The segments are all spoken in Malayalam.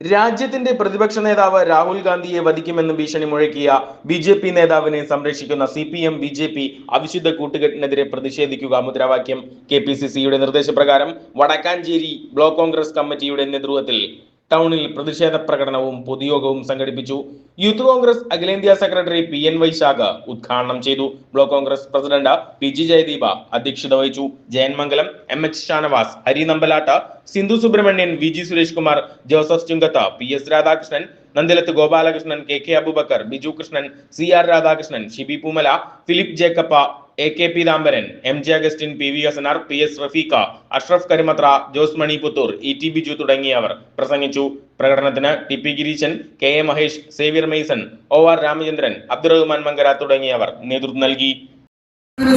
രാജ്യത്തിന്റെ പ്രതിപക്ഷ നേതാവ് രാഹുൽ ഗാന്ധിയെ വധിക്കുമെന്ന് ഭീഷണി മുഴക്കിയ ബി ജെ പി നേതാവിനെ സംരക്ഷിക്കുന്ന C P M B J P അവിശുദ്ധ കൂട്ടുകെട്ടിനെതിരെ പ്രതിഷേധിക്കുക മുദ്രാവാക്യം. കെ പി സി സിയുടെ നിർദ്ദേശപ്രകാരം വടക്കാഞ്ചേരി ബ്ലോക്ക് കോൺഗ്രസ് കമ്മിറ്റിയുടെ നേതൃത്വത്തിൽ ടൗണിൽ പ്രതിഷേധ പ്രകടനവും പൊതുയോഗവും സംഘടിപ്പിച്ചു. യൂത്ത് കോൺഗ്രസ് അഖിലേന്ത്യാ സെക്രട്ടറി പി എൻ വൈശാഖ ഉദ്ഘാടനം ചെയ്തു. Block Congress president P G Jayadeep അധ്യക്ഷത വഹിച്ചു. Jayanmangalam M H Shanavas Hari Nambalat Sindhu Subrahmanyan V G Suresh Kumar Joseph Chunkath P S Radhakrishnan Nandilath Gopalakrishnan K K Abubakar Biju Krishnan C R Radhakrishnan Shibi Poomala Philip Jacob A K Peethambaran M J Augustine P V R P S Rafeeq Ashraf Karimathra Jose Mani Puthur E T Biju തുടങ്ങിയവർ പ്രസംഗിച്ചു. പ്രകടനത്തിന് T P Gireeshan K A Mahesh Xavier Mason O R Ramachandran Abdurahman Mankara തുടങ്ങിയവർ നേതൃത്വം നൽകി.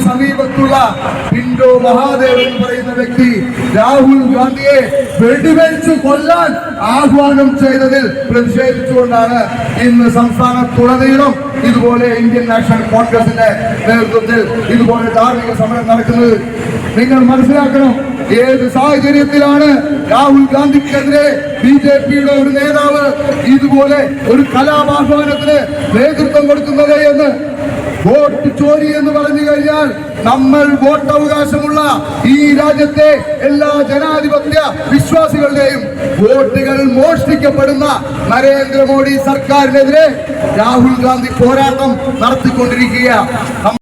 സമീപത്തുള്ള ഹിന്ദു മഹാദേവൻ പറയുന്ന വ്യക്തി രാഹുൽ ഗാന്ധിയെ വെടിവെച്ചു കൊല്ലാൻ ആഹ്വാനം ചെയ്തതിൽ പ്രതിഷേധിച്ചുകൊണ്ടാണ് ഇന്ന് സംസ്ഥാനത്തുടനീളം ഇതുപോലെ ഇന്ത്യൻ നാഷണൽ കോൺഗ്രസിന്റെ നേതൃത്വത്തിൽ ഇതുപോലെ ധാർമ്മിക സമരം നടക്കുന്നത്. നിങ്ങൾ മനസ്സിലാക്കണം ഏത് സാഹചര്യത്തിലാണ് രാഹുൽ ഗാന്ധിക്കെതിരെ ബി ജെ പിയുടെ ഒരു നേതാവ് ഇതുപോലെ ഒരു കലാപാഹ്വാനത്തിന് നേതൃത്വം കൊടുക്കുന്നത് വോട്ട് ചോരി എന്ന് പറഞ്ഞു കഴിഞ്ഞാൽ നമ്മൾ വോട്ട് അവകാശമുള്ള ഈ രാജ്യത്തെ എല്ലാ ജനാധിപത്യ വിശ്വാസികളുടെയും വോട്ടുകൾ മോഷ്ടിക്കപ്പെടുന്ന നരേന്ദ്രമോദി സർക്കാരിനെതിരെ രാഹുൽ ഗാന്ധി പോരാട്ടം നടത്തിക്കൊണ്ടിരിക്കുക